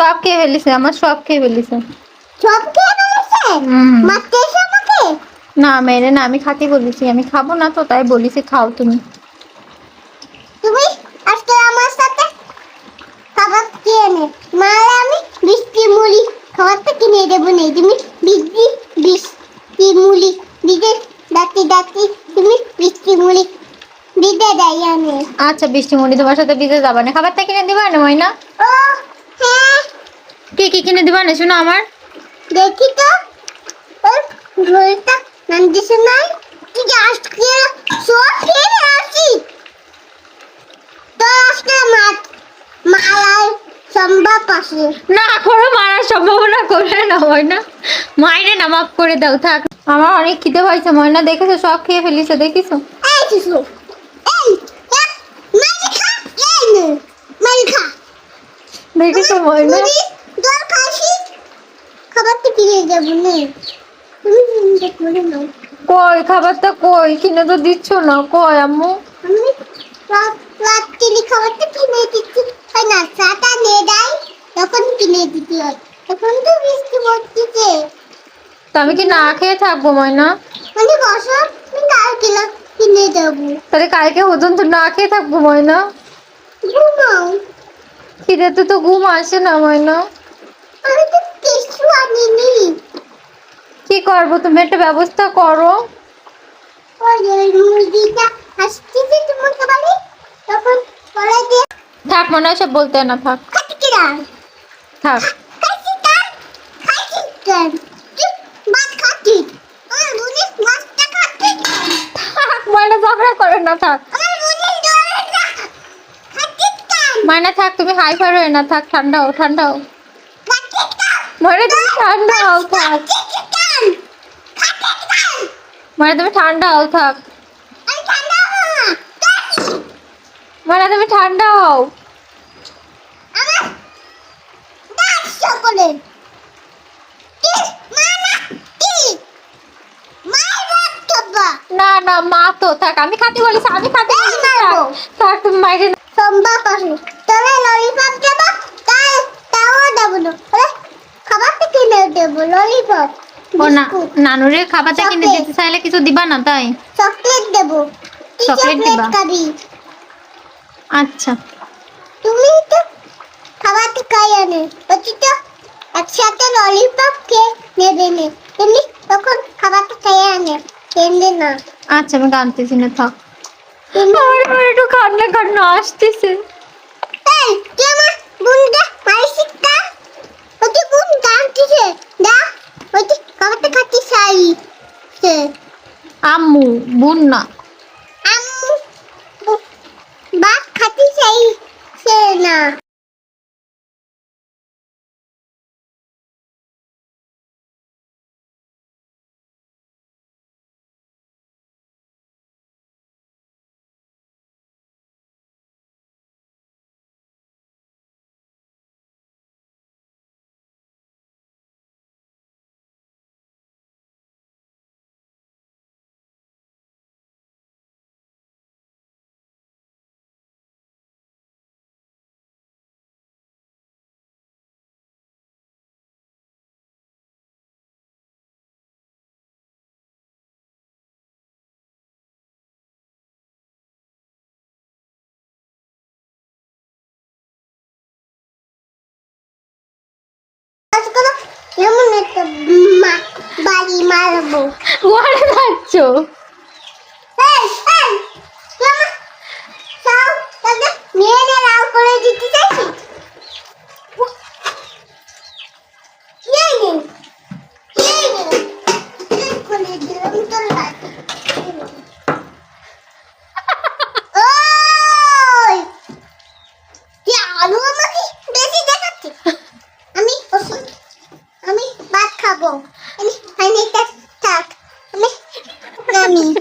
সব খেয়ে ফেলিছে আমার সব খেয়ে ফেলিছে। সব খেয়ে ফেলেছে? হুম। মারতে এসে আমাকে। না মেরে না আমি খাতে বলেছি আমি খাব না তো তাই বলেছি খাও তুমি। তুমি আজকে আমার সাথে খাবার খেয়ে নে মালে আমি বৃষ্টি মুড়ি খাবারটা কিনে দেবো নেই তুমি বৃষ্টি বৃষ্টি মুড়ি দিতে ডাকি ডাকি তুমি বৃষ্টি মুড়ি দিতে দেয় আমি আচ্ছা বৃষ্টি মুড়ি তোমার সাথে দিতে যাবা না। খাবারটা কিনে দিবা না ময়না? ও কি কি কিনে দিবা না শোনো আমার। দেখি তো। ওর ঘড়িটা নামতেছে নাই তুই যে আজকে সব খেয়ে আসি? তো আজকে মাছ মালার সম্ভব আছে। না করো মারার সম্ভাবনা করে না ময়না। মাইনে না মাফ করে দাও থাক। আমার অনেক খিদে পাইছে ময়না দেখেছ? সব খেয়ে ফেলিছে দেখিছো? এই শিশু এই মারি খা এই নে মারি খা দেখেছ ময়না মুড়ি জল খাসি খাবারটা কিনে দেবো নে। তুমি কিনে করে নাও। কই খাবারটা কই? কিনে তো দিচ্ছ না। কই আম্মু? আমি রাত রাত্রি খাবারটা কিনে দিচ্ছি। ওই না? চাটা নিয়ে দেয় তখন কিনে দিতে হয়। এখন তো বৃষ্টি পড়তেছে। তো আমি কি না খেয়ে থাকব ময়না? মানে বসো আমি কাল কিলো কিনে দেবো। তাহলে কালকে পর্যন্ত না খেয়ে থাকব ময়না? ঘুমাও খিদেতে তো ঘুম আসে না ময়না। আমি তো কিছু আনিনি। কি করব? তুমি একটা ব্যবস্থা করো। বলে তখন বলে যে থাক মনে হয় সব বলতে না থাক। থাক। থাক ময়না ঝগড়া করে না থাক আমার বোনের ডলার না খাচ্ছি কান ময়না থাক তুমি হাই ফাই হয়ে না থাক ঠান্ডা হও ঠান্ডা হও খাচ্ছি তুমি ঠান্ডা হও থাক। ময়না তুমি ঠান্ডা হও থাক। আমি ঠান্ডা হব না খাচ্ছি ময়না তুমি ঠান্ডা হও সকলে মানা না না মা তো থাক আমি খাতে বলেছি আমি খাতে বলেছি থাক তুমি মাইরে তবে ললিপপ দেবো তাই তাও দেবো না। খাবারটা কিনে দেবো ললিপপ ও না নানুরে খাবারটা কিনে দিতে চাইলে কিছু দিবা না তাই? চকলেট দেবো। চকলেট দিবা? আচ্ছা। তুমি তো খাবারটা খাই আনে। তো একসাথে ললিপপ খেয়ে নেবে নে। তুমি তখন খাবারটা খেয়ে আনে। কেন্দে না? আচ্ছা আমি কানতেছি না থাক। কান্না কান্না আসতেছে। এই তুই আমার বোনটা মারিস না? ওকে বোন কাঁদতেছে দা ওইটি খাবারটা খাচ্ছি চাই সে আম্মু বোন না। বাড়ি মারবো। ঘরে থাকছ? নিয়ে নিয়ে রাও করে দিতে চাইছিস? I need to talk. Mommy.